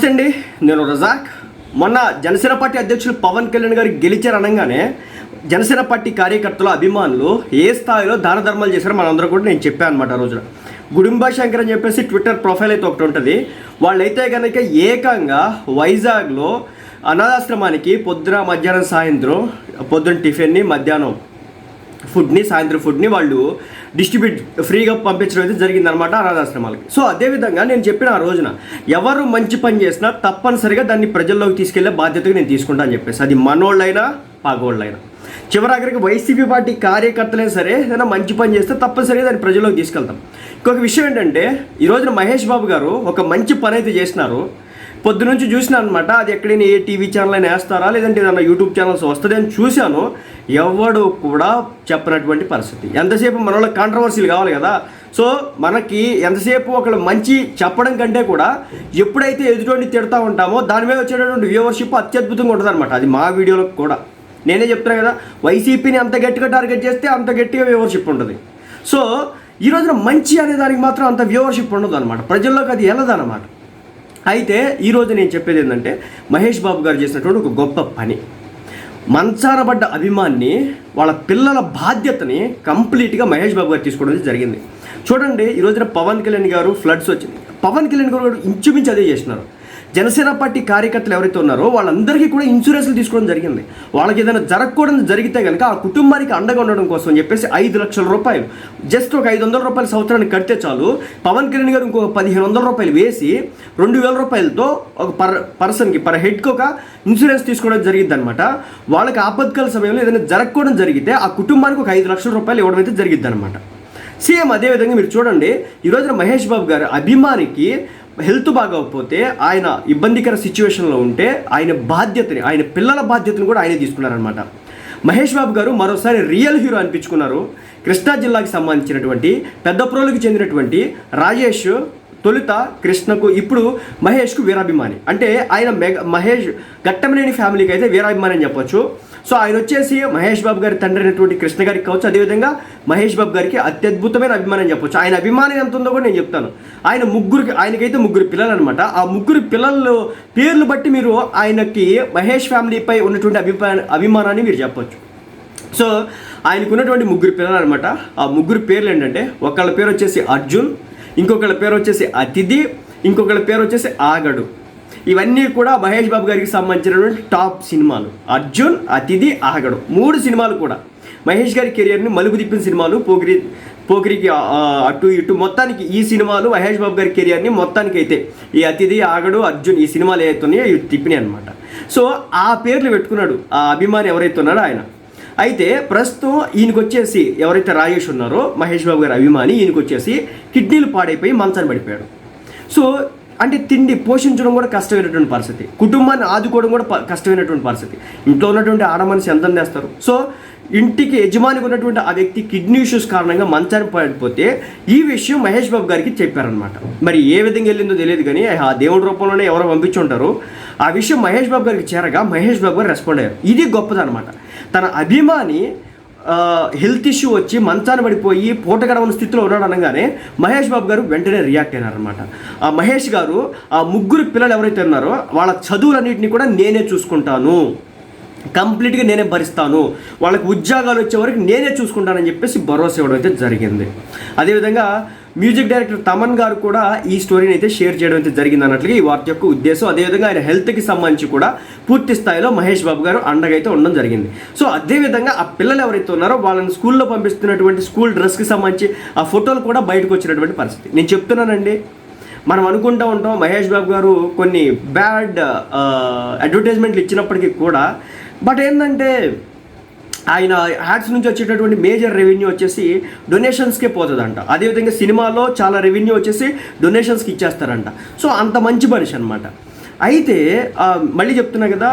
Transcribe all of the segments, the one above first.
నమస్తే అండి నేను రజాక్. మొన్న జనసేన పార్టీ అధ్యక్షులు పవన్ కళ్యాణ్ గారు గెలిచారనగానే జనసేన పార్టీ కార్యకర్తలు అభిమానులు ఏ స్థాయిలో దాన ధర్మాలు చేశారో మనందరూ కూడా నేను చెప్పాను అనమాట ఆ రోజున. గుడింబా శంకర్ అని చెప్పేసి ట్విట్టర్ ప్రొఫైల్ అయితే ఒకటి ఉంటుంది. వాళ్ళైతే కనుక ఏకంగా వైజాగ్లో అనాథాశ్రమానికి పొద్దున మధ్యాహ్నం సాయంత్రం పొద్దున టిఫిన్ని మధ్యాహ్నం ఫుడ్ని సాయంత్రం ఫుడ్ని వాళ్ళు డిస్ట్రిబ్యూట్ ఫ్రీగా పంపించడం అయితే జరిగిందనమాట అనాథాశ్రమాలకి. సో అదేవిధంగా నేను చెప్పిన ఆ రోజున ఎవరు మంచి పని చేసినా తప్పనిసరిగా దాన్ని ప్రజల్లోకి తీసుకెళ్ళే బాధ్యతగా నేను తీసుకుంటా అని చెప్పేసి అది మనోళ్ళైనా పాగోళ్ళైనా. చివరాఖరికి వైసీపీ పార్టీ కార్యకర్తలైనా సరే ఏదైనా మంచి పని చేస్తే తప్పనిసరిగా దాన్ని ప్రజల్లోకి తీసుకెళ్తాం. ఇంకొక విషయం ఏంటంటే ఈ రోజున మహేష్ బాబు గారు ఒక మంచి పని అయితే చేసినారు. పొద్దు నుంచి చూసిన అనమాట అది ఎక్కడైనా ఏ టీవీ ఛానల్ అయినా వేస్తారా లేదంటే ఏదైనా యూట్యూబ్ ఛానల్స్ వస్తుంది అని చూశాను. ఎవడు కూడా చెప్పనటువంటి పరిస్థితి. ఎంతసేపు మన వాళ్ళకి కాంట్రవర్సీలు కావాలి కదా. సో మనకి ఎంతసేపు ఒకళ్ళు మంచి చెప్పడం కంటే కూడా ఎప్పుడైతే ఎదుటి తిడతా ఉంటామో దాని మీద వచ్చేటటువంటి వ్యూవర్షిప్ అత్యద్భుతంగా ఉంటుంది అనమాట అది మా వీడియోలకు కూడా. నేనే చెప్తున్నా కదా వైసీపీని అంత గట్టిగా టార్గెట్ చేస్తే అంత గట్టిగా వ్యూవర్షిప్ ఉంటుంది. సో ఈ రోజున మంచి అనే దానికి మాత్రం అంత వ్యూవర్షిప్ ఉండదు అనమాట ప్రజల్లోకి అది వెళ్ళదన్నమాట. అయితే ఈరోజు నేను చెప్పేది ఏంటంటే మహేష్ బాబు గారు చేసినటువంటి ఒక గొప్ప పని. మంచాన పడ్డ అభిమాన్ని వాళ్ళ పిల్లల బాధ్యతని కంప్లీట్గా మహేష్ బాబు గారు తీసుకోవడం జరిగింది. చూడండి ఈ రోజున పవన్ కళ్యాణ్ గారు ఫ్లడ్స్ వచ్చింది. పవన్ కళ్యాణ్ గారు ఇంచుమించు అదే చేసినారు జనసేన పార్టీ కార్యకర్తలు ఎవరైతే ఉన్నారో వాళ్ళందరికీ కూడా ఇన్సూరెన్స్లు తీసుకోవడం జరిగింది. వాళ్ళకి ఏదైనా జరగకూడదు జరిగితే కనుక ఆ కుటుంబానికి అండగా ఉండడం కోసం చెప్పేసి ఐదు లక్షల రూపాయలు జస్ట్ ఒక ఐదు వందల రూపాయలు సంవత్సరానికి కడితే చాలు. పవన్ కళ్యాణ్ గారు ఇంకొక పదిహేను వందల రూపాయలు వేసి రెండు వేల రూపాయలతో ఒక పర్ పర్సన్కి పర్ హెడ్కి ఒక ఇన్సూరెన్స్ తీసుకోవడం జరిగింది అనమాట వాళ్ళకి ఆపత్కాల సమయంలో ఏదైనా జరగకూడదు జరిగితే ఆ కుటుంబానికి ఒక ఐదు లక్షల రూపాయలు ఇవ్వడం అయితే జరిగిందనమాట అనమాట సేమ్ అదేవిధంగా మీరు చూడండి ఈ రోజున మహేష్ బాబు గారు అభిమానికి హెల్త్ బాగోకపోతే ఆయన ఇబ్బందికర సిచ్యువేషన్లో ఉంటే ఆయన బాధ్యతని ఆయన పిల్లల బాధ్యతను కూడా ఆయనే తీసుకున్నారనమాట మహేష్ బాబు గారు మరోసారి రియల్ హీరో అనిపించుకున్నారు. కృష్ణా జిల్లాకి సంబంధించినటువంటి పెద్దప్రోలుకి చెందినటువంటి రాజేష్ తొలుత కృష్ణకు ఇప్పుడు మహేష్కు వీరాభిమాని. అంటే ఆయన మెగ మహేష్ గట్టమనేని ఫ్యామిలీకి అయితే వీరాభిమాని అని చెప్పొచ్చు. సో ఆయన వచ్చేసి మహేష్ బాబు గారి తండ్రి అయినటువంటి కృష్ణ గారికి కావచ్చు. అదేవిధంగా మహేష్ బాబు గారికి అత్యద్భుతమైన అభిమానం చెప్పొచ్చు. ఆయన అభిమానం ఎంత ఉందో కూడా నేను చెప్తాను. ఆయన ముగ్గురికి ఆయనకైతే ముగ్గురు పిల్లలు అనమాట ఆ ముగ్గురు పిల్లలు పేర్లు బట్టి మీరు ఆయనకి మహేష్ ఫ్యామిలీపై ఉన్నటువంటి అభిమాన అభిమానాన్ని మీరు చెప్పొచ్చు. సో ఆయనకు ఉన్నటువంటి ముగ్గురు పిల్లలు అనమాట ఆ ముగ్గురు పేర్లు ఏంటంటే ఒకళ్ళ పేరు వచ్చేసి అర్జున్ ఇంకొకళ్ళ పేరు వచ్చేసి అతిథి ఇంకొకళ్ళ పేరు వచ్చేసి ఆగడు. ఇవన్నీ కూడా మహేష్ బాబు గారికి సంబంధించినటువంటి టాప్ సినిమాలు. అర్జున్ అతిథి ఆగడు మూడు సినిమాలు కూడా. మహేష్ గారి కెరియర్ని మలుపు తిప్పిన సినిమాలు పోగిరి పోకిరికి అటు ఇటు. మొత్తానికి ఈ సినిమాలు మహేష్ బాబు గారి కెరియర్ని మొత్తానికి అయితే ఈ అతిథి ఆగడు అర్జున్ ఈ సినిమాలు ఏవైతే ఉన్నాయో ఇవి తిప్పినాయి అనమాట సో ఆ పేర్లు పెట్టుకున్నాడు ఆ అభిమాని ఎవరైతే ఉన్నాడో ఆయన. అయితే ప్రస్తుతం ఈయనకు వచ్చేసి ఎవరైతే రాజేష్ ఉన్నారో మహేష్ బాబు గారి అభిమాని ఈయనకు వచ్చేసి కిడ్నీలు పాడైపోయి మంచాన్ని పడిపోయాడు. సో అంటే తిండి పోషించడం కూడా కష్టమైనటువంటి పరిస్థితి. కుటుంబాన్ని ఆదుకోవడం కూడా కష్టమైనటువంటి పరిస్థితి. ఇంట్లో ఉన్నటువంటి ఆడ మనిషి ఎంత చేస్తారు? సో ఇంటికి యజమానికి ఉన్నటువంటి ఆ వ్యక్తి కిడ్నీ ఇష్యూస్ కారణంగా మంచాన్ని పడిపోతే ఈ విషయం మహేష్ బాబు గారికి చెప్పారనమాట మరి ఏ విధంగా వెళ్ళిందో తెలియదు కానీ ఆ దేవుడి రూపంలోనే ఎవరో పంపించుంటారు. ఆ విషయం మహేష్ బాబు గారికి చేరగా మహేష్ బాబు గారు రెస్పాండ్ అయ్యారు. ఇది గొప్పదనమాట తన అభిమాని హెల్త్ ఇష్యూ వచ్చి మంచాన పడిపోయి పూట గడవని స్థితిలో ఉన్నాడు అనగానే మహేష్ బాబు గారు వెంటనే రియాక్ట్ అయినారనమాట ఆ మహేష్ గారు ఆ ముగ్గురు పిల్లలు ఎవరైతే ఉన్నారో వాళ్ళ చదువులన్నింటినీ కూడా నేనే చూసుకుంటాను. కంప్లీట్గా నేనే భరిస్తాను. వాళ్ళకి ఉద్యోగాలు వచ్చే వరకు నేనే చూసుకుంటానని చెప్పేసి భరోసా ఇవ్వడం అయితే జరిగింది. అదేవిధంగా మ్యూజిక్ డైరెక్టర్ తమన్ గారు కూడా ఈ స్టోరీని అయితే షేర్ చేయడం అయితే జరిగింది అన్నట్లుగా ఈ వార్త యొక్క ఉద్దేశం. అదేవిధంగా ఆయన హెల్త్కి సంబంధించి కూడా పూర్తి స్థాయిలో మహేష్ బాబు గారు అండగా అయితే ఉండడం జరిగింది. సో అదేవిధంగా ఆ పిల్లలు ఎవరైతే ఉన్నారో వాళ్ళని స్కూల్లో పంపిస్తున్నటువంటి స్కూల్ డ్రెస్కి సంబంధించి ఆ ఫోటోలు కూడా బయటకు వచ్చినటువంటి పరిస్థితి. నేను చెప్తున్నానండి. మనం అనుకుంటూ ఉంటాం మహేష్ బాబు గారు కొన్ని బ్యాడ్ అడ్వర్టైజ్మెంట్లు ఇచ్చినప్పటికీ కూడా. బట్ ఏంటంటే ఆయన యాడ్స్ నుంచి వచ్చేటటువంటి మేజర్ రెవెన్యూ వచ్చేసి డొనేషన్స్కే పోతుందంట. అదేవిధంగా సినిమాలో చాలా రెవెన్యూ వచ్చేసి డొనేషన్స్కి ఇచ్చేస్తారంట. సో అంత మంచి మనిషి అనమాట అయితే మళ్ళీ చెప్తున్నా కదా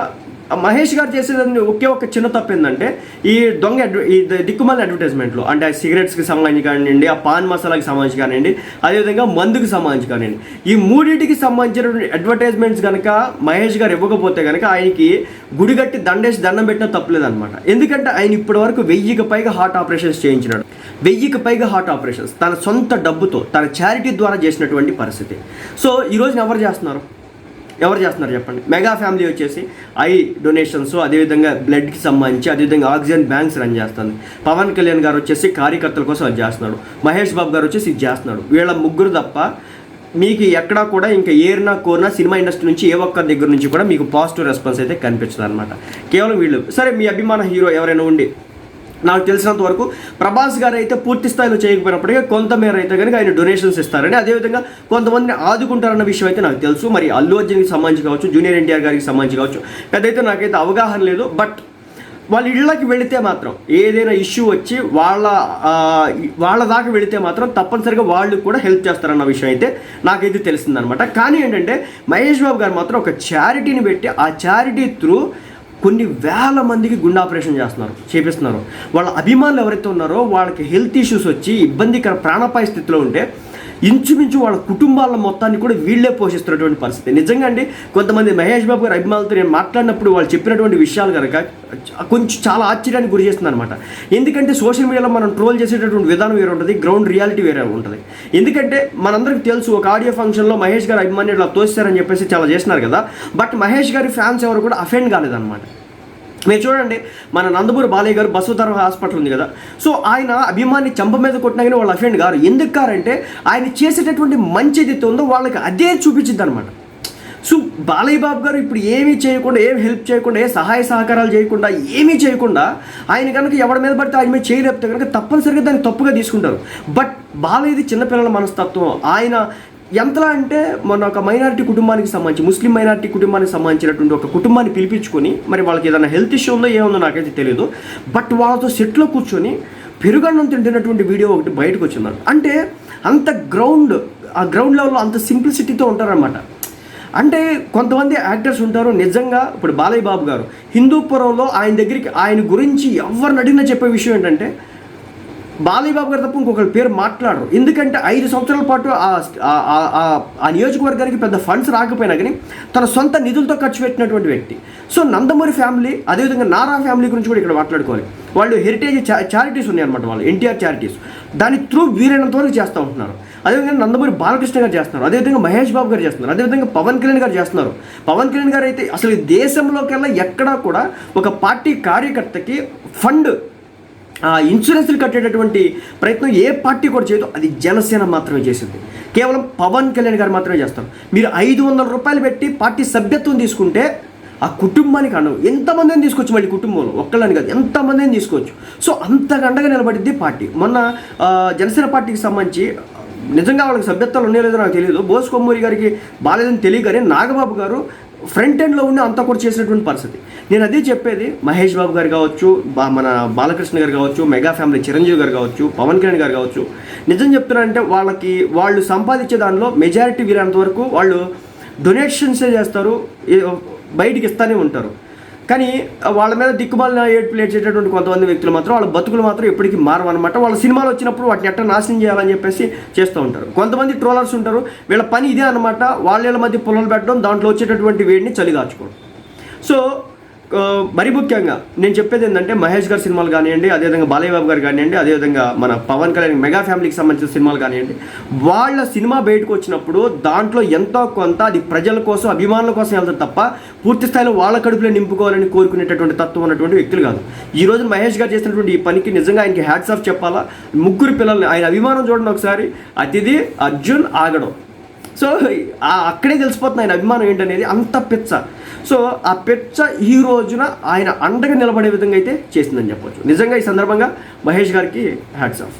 మహేష్ గారు చేసేది ఒకే ఒక చిన్న తప్పు ఏంటంటే ఈ దొంగ అడ్వ ఈ దిక్కుమాల అడ్వర్టైజ్మెంట్లో అంటే ఆ సిగరెట్స్కి సంబంధించి కానివ్వండి ఆ పాన్ మసాలాకి సంబంధించి కానివ్వండి అదేవిధంగా మందుకి సంబంధించి కానివ్వండి ఈ మూడింటికి సంబంధించిన అడ్వర్టైజ్మెంట్స్ కనుక మహేష్ గారు ఇవ్వకపోతే కనుక ఆయనకి గుడి కట్టి దండేసి దండం పెట్టినా తప్పలేదన్నమాట ఎందుకంటే ఆయన ఇప్పటి వరకు వెయ్యికి పైగా హార్ట్ ఆపరేషన్స్ చేయించినాడు. వెయ్యికి పైగా హార్ట్ ఆపరేషన్స్ తన సొంత డబ్బుతో తన చారిటీ ద్వారా చేసినటువంటి పరిస్థితి. సో ఈ రోజున ఎవరు చేస్తున్నారు? ఎవరు చేస్తున్నారు చెప్పండి? మెగా ఫ్యామిలీ వచ్చేసి ఐ డొనేషన్స్ అదేవిధంగా బ్లడ్కి సంబంధించి అదేవిధంగా ఆక్సిజన్ బ్యాంక్స్ రన్ చేస్తుంది. పవన్ కళ్యాణ్ గారు వచ్చేసి కార్యకర్తల కోసం అది చేస్తున్నాడు. మహేష్ బాబు గారు వచ్చేసి ఇది చేస్తున్నాడు. వీళ్ళ ముగ్గురు తప్ప మీకు ఎక్కడా కూడా ఇంకా ఏరినా కోరినా సినిమా ఇండస్ట్రీ నుంచి ఏ ఒక్కరి దగ్గర నుంచి కూడా మీకు పాజిటివ్ రెస్పాన్స్ అయితే కనిపించదు అనమాట కేవలం వీళ్ళు. సరే మీ అభిమాన హీరో ఎవరైనా ఉండి నాకు తెలిసినంత వరకు ప్రభాస్ గారు అయితే పూర్తి స్థాయిలో చేయకపోయినప్పటికీ కొంతమేర అయితే కనుక ఆయన డొనేషన్స్ ఇస్తారని అదేవిధంగా కొంతమందిని ఆదుకుంటారన్న విషయం అయితే నాకు తెలుసు. మరి అల్లు అర్జున్కి సంబంధించి కావచ్చు జూనియర్ ఎన్టీఆర్ గారికి సంబంధించి కావచ్చు పెద్దయితే నాకైతే అవగాహన లేదు. బట్ వాళ్ళ ఇళ్ళకి వెళితే మాత్రం ఏదైనా ఇష్యూ వచ్చి వాళ్ళ వాళ్ళ దాకా వెళితే మాత్రం తప్పనిసరిగా వాళ్ళు కూడా హెల్ప్ చేస్తారన్న విషయం అయితే నాకైతే తెలిసిందనమాట కానీ ఏంటంటే మహేష్ బాబు గారు మాత్రం ఒక చారిటీని పెట్టి ఆ చారిటీ త్రూ కొన్ని వేల మందికి గుండె ఆపరేషన్ చేస్తున్నారు చేపిస్తున్నారు. వాళ్ళ అభిమానులు ఎవరైతే ఉన్నారో వాళ్ళకి హెల్త్ ఇష్యూస్ వచ్చి ఇబ్బందికర ప్రాణపాయ స్థితిలో ఉంటే ఇంచుమించు వాళ్ళ కుటుంబాల మొత్తాన్ని కూడా వీళ్ళే పోషిస్తున్నటువంటి పరిస్థితి. నిజంగా అండి కొంతమంది మహేష్ బాబు గారు అభిమానులతో నేను మాట్లాడినప్పుడు వాళ్ళు చెప్పినటువంటి విషయాలు కనుక కొంచెం చాలా ఆశ్చర్యానికి గురి చేస్తుంది అనమాట ఎందుకంటే సోషల్ మీడియాలో మనం ట్రోల్ చేసేటటువంటి విధానం వేరే ఉంటుంది గ్రౌండ్ రియాలిటీ వేరే ఉంటుంది. ఎందుకంటే మనందరికి తెలుసు ఒక ఆడియో ఫంక్షన్లో మహేష్ గారు అభిమానులు ఇట్లా తోస్తారని చెప్పేసి చాలా చేస్తున్నారు కదా. బట్ మహేష్ గారి ఫ్యాన్స్ ఎవరు కూడా అఫెండ్ కాలేదన్నమాట. మీరు చూడండి మన నందమూరి బాలయ్య గారు బసవతరం హాస్పిటల్ ఉంది కదా. సో ఆయన అభిమాని చంప మీద కొట్టినా కానీ వాళ్ళు అఫెండ్ గారు ఎందుకు కారంటే ఆయన చేసేటటువంటి మంచి ఏదైతే ఉందో వాళ్ళకి అదే చూపించింది అనమాట సో బాలయ్య బాబు గారు ఇప్పుడు ఏమీ చేయకుండా ఏం హెల్ప్ చేయకుండా ఏ సహాయ సహకారాలు చేయకుండా ఏమీ చేయకుండా ఆయన కనుక ఎవరి మీద పడితే ఆయన మీద చేయలేపితే కనుక తప్పనిసరిగా దాన్ని తప్పుగా తీసుకుంటారు. బట్ బాలయ్యది చిన్నపిల్లల మనస్తత్వం. ఆయన ఎంతలా అంటే మన ఒక మైనారిటీ కుటుంబానికి సంబంధించి ముస్లిం మైనారిటీ కుటుంబానికి సంబంధించినటువంటి ఒక కుటుంబాన్ని పిలిపించుకొని మరి వాళ్ళకి ఏదైనా హెల్త్ ఇష్యూ ఉందో ఏముందో నాకైతే తెలియదు బట్ వాళ్ళతో సెట్లో కూర్చొని పెరుగన్నం తింటున్నటువంటి వీడియో ఒకటి బయటకు వచ్చింది అంటే అంత గ్రౌండ్ ఆ గ్రౌండ్ లెవెల్లో అంత సింప్లిసిటీతో ఉంటారనమాట అంటే కొంతమంది యాక్టర్స్ ఉంటారు నిజంగా ఇప్పుడు బాలయ్య బాబు గారు హిందూపురంలో ఆయన దగ్గరికి ఆయన గురించి ఎవరిని అడిగినా చెప్పే విషయం ఏంటంటే బాలయ్యబాబు గారు తప్ప ఇంకొకరి పేరు మాట్లాడరు. ఎందుకంటే ఐదు సంవత్సరాల పాటు ఆ- ఆ- నియోజకవర్గానికి పెద్ద ఫండ్స్ రాకపోయినా కానీ తన సొంత నిధులతో ఖర్చు పెట్టినటువంటి వ్యక్తి. సో నందమూరి ఫ్యామిలీ అదేవిధంగా నారా ఫ్యామిలీ గురించి కూడా ఇక్కడ మాట్లాడుకోవాలి. వాళ్ళు హెరిటేజ్ చారిటీస్ ఉన్నాయన్నమాట వాళ్ళు ఎన్టీఆర్ చారిటీస్. దాని త్రూ వీరైనంత వరకు చేస్తూ ఉంటున్నారు. అదేవిధంగా నందమూరి బాలకృష్ణ గారు చేస్తున్నారు. అదేవిధంగా మహేష్ బాబు గారు చేస్తున్నారు. అదేవిధంగా పవన్ కళ్యాణ్ గారు చేస్తున్నారు. పవన్ కళ్యాణ్ గారు అయితే అసలు ఈ దేశంలోకెల్లా ఎక్కడా కూడా ఒక పార్టీ కార్యకర్తకి ఫండ్ ఇన్సూరెన్స్లు కట్టేటటువంటి ప్రయత్నం ఏ పార్టీ కూడా చేయదు అది జనసేన మాత్రమే చేసింది. కేవలం పవన్ కళ్యాణ్ గారు మాత్రమే చేస్తారు. మీరు ఐదు వందల రూపాయలు పెట్టి పార్టీ సభ్యత్వం తీసుకుంటే ఆ కుటుంబానికి అండవు ఎంతమందిని తీసుకోవచ్చు మళ్ళీ కుటుంబంలో? ఒక్కళ్ళని కాదు ఎంతమందిని తీసుకోవచ్చు? సో అంతగా అండగా నిలబడిద్ది పార్టీ. మొన్న జనసేన పార్టీకి సంబంధించి నిజంగా వాళ్ళకి సభ్యత్వాలు ఉన్నాయో లేదో నాకు తెలియదు బోస్ కొమ్మూరి గారికి బాలేదని తెలియగానే నాగబాబు గారు ఫ్రంట్ ఎండ్లో ఉండి అంతా కూడా చేసినటువంటి పరిస్థితి. నేను అదే చెప్పేది మహేష్ బాబు గారు కావచ్చు బా- మన బాలకృష్ణ గారు కావచ్చు మెగా ఫ్యామిలీ చిరంజీవి గారు కావచ్చు పవన్ కళ్యాణ్ గారు కావచ్చు. నిజం చెప్తున్నారంటే వాళ్ళకి వాళ్ళు సంపాదించే దానిలో మెజారిటీ వీరంత వరకు వాళ్ళు డొనేషన్సే చేస్తారు బయటికి ఇస్తానే ఉంటారు. కానీ వాళ్ళ మీద దిక్కుమాలిన ఏడుపులు ఏడ్చేటటువంటి కొంతమంది వ్యక్తులు మాత్రం వాళ్ళ బతుకులు మాత్రం ఎప్పటికీ మారవన్నమాట వాళ్ళ సినిమాలు వచ్చినప్పుడు వాటిని ఎట్లా నాశనం చేయాలని చెప్పేసి చేస్తూ ఉంటారు. కొంతమంది ట్రోలర్స్ ఉంటారు వీళ్ళ పని ఇదే అనమాట వాళ్ళ మధ్య పొలాలు పెట్టడం దాంట్లో వచ్చేటటువంటి వేడిని చలిదాచుకోవడం సో మరి ముఖ్యంగా నేను చెప్పేది ఏంటంటే మహేష్ గారి సినిమాలు కానివ్వండి అదేవిధంగా బాలయ్య బాబు గారు కానివ్వండి అదేవిధంగా మన పవన్ కళ్యాణ్ మెగా ఫ్యామిలీకి సంబంధించిన సినిమాలు కానివ్వండి వాళ్ళ సినిమా బయటకు వచ్చినప్పుడు దాంట్లో ఎంతో కొంత అది ప్రజల కోసం అభిమానుల కోసం వెళ్తుంది తప్ప పూర్తి స్థాయిలో వాళ్ళ కడుపులో నింపుకోవాలని కోరుకునేటటువంటి తత్వం ఉన్నటువంటి వ్యక్తులు కాదు. ఈ రోజు మహేష్ గారు చేసినటువంటి ఈ పనికి నిజంగా ఆయనకి హ్యాట్స్ ఆఫ్ చెప్పాలా? ముగ్గురు పిల్లల్ని ఆయన అభిమానం చూడండి ఒకసారి. అతిథి అర్జున్ ఆగడం. సో అక్కడే తెలిసిపోతుంది ఆయన అభిమానం ఏంటనేది అంత పిచ్చ. సో ఆ పిచ్చ ఈ రోజున ఆయన అండగా నిలబడే విధంగా అయితే చేసిందని చెప్పొచ్చు. నిజంగా ఈ సందర్భంగా మహేష్ గారికి హ్యాట్స్ ఆఫ్.